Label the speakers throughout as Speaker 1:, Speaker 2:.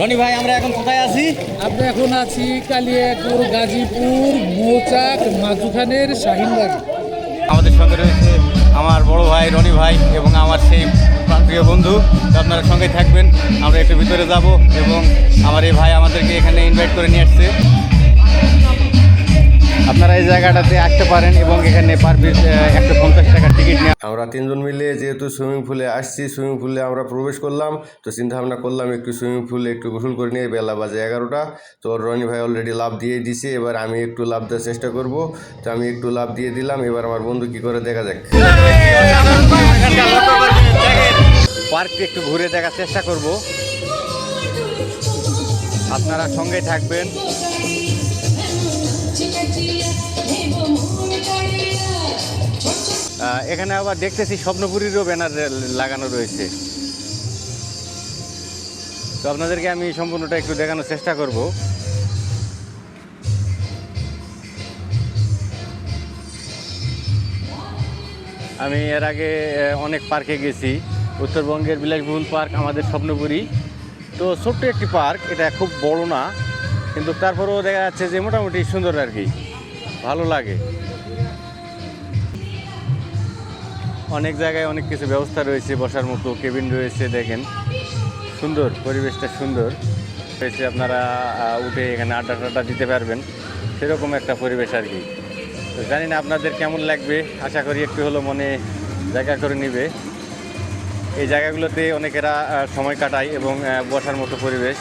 Speaker 1: রনি ভাই আমরা এখন কোথায় আছি?
Speaker 2: আমরা এখন আছি কালিয়াকুর গাজীপুর মৌচাক মাজুখানের শাহিনবাগ
Speaker 1: আমাদের সঙ্গে রয়েছে আমার বড় ভাই রনি ভাই এবং আমার সেই প্রান্তীয় বন্ধু। আপনারা সঙ্গে থাকবেন আমরা একটু ভিতরে যাব এবং আমার এই ভাই আমাদেরকে এখানে ইনভাইট করে নিয়ে আসছে। আপনারা এই জায়গাটাতে আসতে পারেন এবং এখানে পার পিস একশো পঞ্চাশ টাকার টিকিট নেওয়া
Speaker 3: আমরা তিনজন মিলে যেহেতু সুইমিং পুলে আসছি সুইমিং পুলে আমরা প্রবেশ করলাম। তো চিন্তা ভাবনা করলাম একটু সুইমিং পুলে একটু গোসল করে নিয়ে বেলা বাজে এগারোটা। তো রনি ভাই অলরেডি লাভ দিয়ে দিছে এবার আমি একটু লাভ দেওয়ার চেষ্টা করব। তো আমি একটু লাভ দিয়ে দিলাম এবার আমার বন্ধু কি করে দেখা যাক।
Speaker 1: পার্ক একটু ঘুরে দেখার চেষ্টা করব। আপনারা সঙ্গে থাকবেন। এখানে আবার দেখতেছি স্বপ্নপুরীরও ব্যানার লাগানো রয়েছে। তো আপনাদেরকে আমি সম্পূর্ণটা একটু দেখানোর চেষ্টা করব। আমি এর আগে অনেক পার্কে গেছি। উত্তরবঙ্গের বিলাসবহুল পার্ক আমাদের স্বপ্নপুরী। তো ছোট্ট একটি পার্ক, এটা খুব বড় না। কিন্তু তারপরেও দেখা যাচ্ছে যে মোটামুটি সুন্দর আর কি। ভালো লাগে। অনেক জায়গায় অনেক কিছু ব্যবস্থা রয়েছে, বসার মতো কেবিন রয়েছে, দেখেন। সুন্দর, পরিবেশটা সুন্দর। রয়েছে আপনারা উঠে এখানে আড্ডা টাড্ডা দিতে পারবেন। সেরকম একটা পরিবেশ আর কি। তো জানি না আপনাদের কেমন লাগবে। আশা করি একটু হলো মনে জায়গা করে নিবে। এই জায়গাগুলোতে অনেকেরা সময় কাটায় এবং বসার মতো পরিবেশ।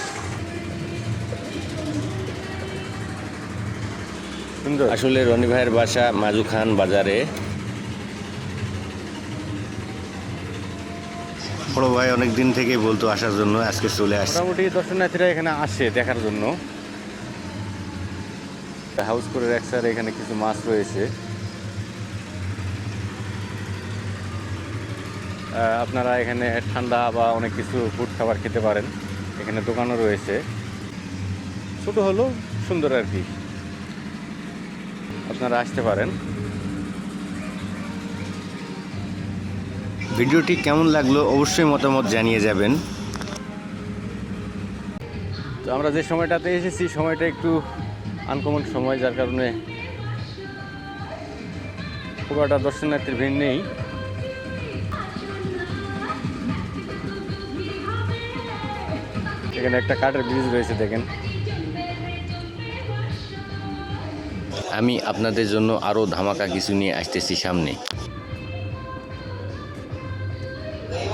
Speaker 3: আসলে রনি ভাইয়ের বাসা মাজু খান বাজারে। বড় ভাই অনেক দিন থেকেই বলতো আসার জন্য আজকে চলে আসছে।
Speaker 1: মোটামুটি দর্শনার্থীরা এখানে আসে দেখার জন্য। হাউস করে রাখছে এখানে কিছু মাছ রয়েছে। আপনারা এখানে ঠান্ডা বা অনেক কিছু ফুড খাবার খেতে পারেন। এখানে দোকানও রয়েছে। ছোট হলো সুন্দর আর কি। আপনারা আসতে পারেন।
Speaker 3: ভিডিওটি কেমন লাগল অবশ্যই মতামত জানিয়ে যাবেন।
Speaker 1: তো আমরা যে সময়টাতে এসেছি, সময়টা একটু আনকমন সময়, যার কারণে খুব একটা দর্শনার্থীর ভিড় নেই। এখানে একটা কাঠের ব্রিজ রয়েছে, দেখেন।
Speaker 3: আমি আপনাদের জন্য আরও ধামাকা কিছু নিয়ে আসতেছি সামনে।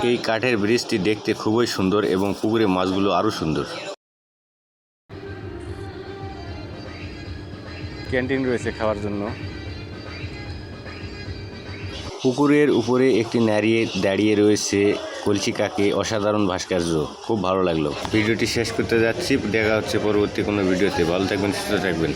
Speaker 3: এই কাঠের ব্রিজটি দেখতে খুবই সুন্দর এবং পুকুরে মাছগুলো আরও সুন্দর।
Speaker 1: ক্যান্টিন রয়েছে খাওয়ার জন্য।
Speaker 3: পুকুরের উপরে একটি নারীয়ে দাঁড়িয়ে রয়েছে কলসি কাকে অসাধারণ ভাস্কর্য। খুব ভালো লাগল। ভিডিওটি শেষ করতে যাচ্ছি। দেখা হচ্ছে পরবর্তী কোনো ভিডিওতে। ভালো থাকবেন সুস্থ থাকবেন।